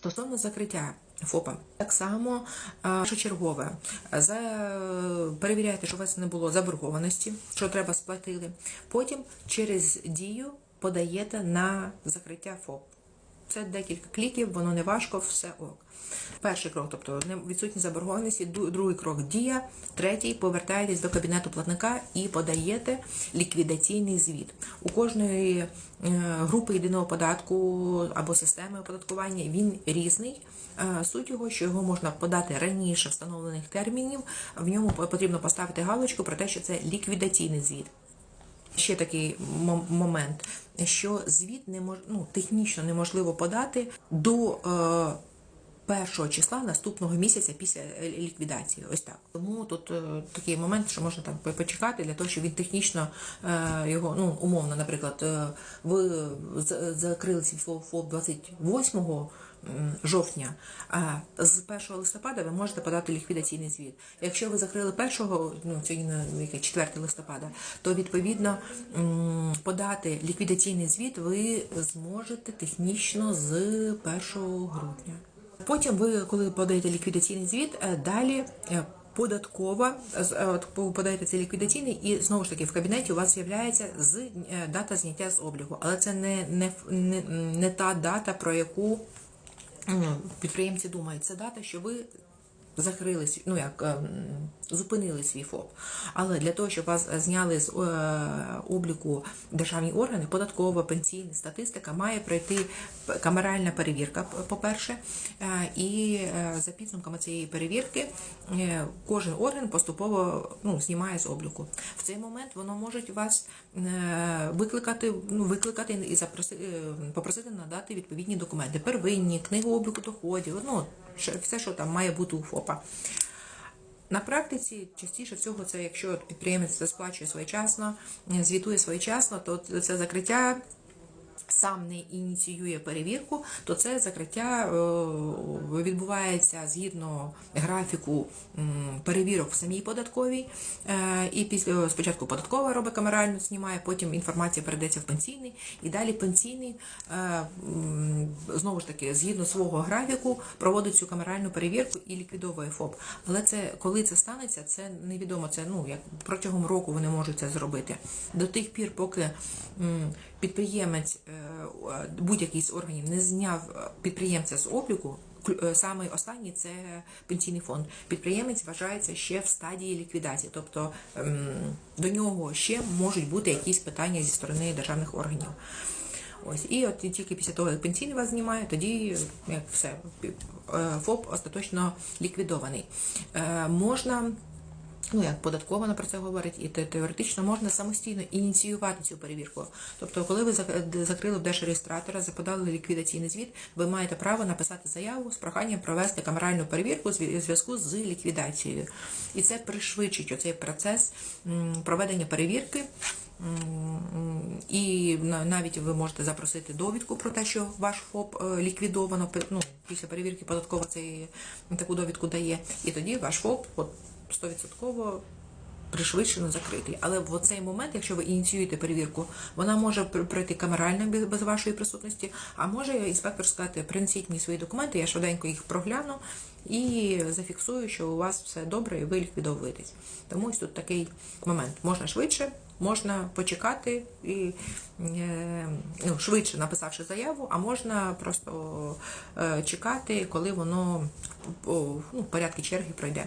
Стосовно закриття ФОПа, так само а, першочергове. За, перевіряйте, що у вас не було заборгованості, що треба сплатили. Потім через дію подаєте на закриття ФОП. Це декілька кліків, воно не важко, все ок. Перший крок, тобто відсутність заборгованості, другий крок дія, третій повертаєтесь до кабінету платника і подаєте ліквідаційний звіт. У кожної е, групи єдиного податку або системи оподаткування він різний. Е, Суть його, що його можна подати раніше встановлених термінів. В ньому потрібно поставити галочку про те, що це ліквідаційний звіт. Ще такий момент, що звіт не мож, ну, технічно неможливо подати до е, першого числа наступного місяця після е, ліквідації. Ось так. Тому тут е, такий момент, що можна там почекати для того, щоб він технічно е, його, ну умовно, наприклад, е, ви з- закрили свій ФОП ФОП 28 м, жовтня, а з 1 листопада ви можете подати ліквідаційний звіт. Якщо ви закрили 1, ну сьогодні на яке 4 листопада, то відповідно подати ліквідаційний звіт ви зможете технічно з 1 грудня. Потім ви, коли подаєте ліквідаційний звіт, е, далі. е, Податкова е, подаєте цей ліквідаційний, і знову ж таки в кабінеті у вас з'являється з дата зняття з облігу, але це не, не, не, не та дата, про яку підприємці думають. Це дата, що ви закрили ну як ем, зупинили свій ФОП. Але для того, щоб вас зняли з е, обліку державні органи, податкова, пенсійна, статистика, має пройти камеральна перевірка, по-перше, Е, і е, за підсумками цієї перевірки е, кожен орган поступово ну, знімає з обліку. В цей момент воно може вас е, викликати, ну, викликати і запросити, попросити надати відповідні документи. Первинні, книгу обліку доходів, ну, все, що там має бути у ФОПа. На практиці частіше всього це, якщо підприємець сплачує своєчасно, е, звітує своєчасно, то це закриття сам не ініціює перевірку, то це закриття е, відбувається згідно графіку перевірок в самій податковій. Е, І після спочатку податкова робить камерально, знімає, потім інформація передається в пенсійний, і далі пенсійний е, знову ж таки згідно свого графіку проводить цю камеральну перевірку і ліквідовує ФОП. Але це коли це станеться, це невідомо. Це ну як протягом року вони можуть це зробити. До тих пір, поки підприємець е, будь-який з органів не зняв е, підприємця з обліку. е, Саме останній це пенсійний фонд. Підприємець вважається ще в стадії ліквідації, тобто ем, до нього ще можуть бути якісь питання зі сторони державних органів. Ось і от тільки після того, як пенсійний вас знімає, тоді як все е, ФОП остаточно ліквідований. Е, Можна. Ну, як податково про це говорить, і теоретично можна самостійно ініціювати цю перевірку. Тобто, коли ви закрили в держреєстратора, заподали ліквідаційний звіт, ви маєте право написати заяву з проханням провести камеральну перевірку в зв'язку з ліквідацією. І це пришвидшить оцей процес проведення перевірки. І навіть ви можете запросити довідку про те, що ваш ФОП е, ліквідовано. Ну, після перевірки податкова цей таку довідку дає. І тоді ваш ФОП от, 100% пришвидшено закритий. Але в цей момент, якщо ви ініціюєте перевірку, вона може пройти камерально без, без вашої присутності, а може інспектор сказати, принесіть мені свої документи, я швиденько їх прогляну і зафіксую, що у вас все добре і ви ліквідовуєтесь. Тому ось тут такий момент. Можна швидше, можна почекати і е, ну, швидше написавши заяву, а можна просто е, чекати, коли воно ну, в порядку черги пройде.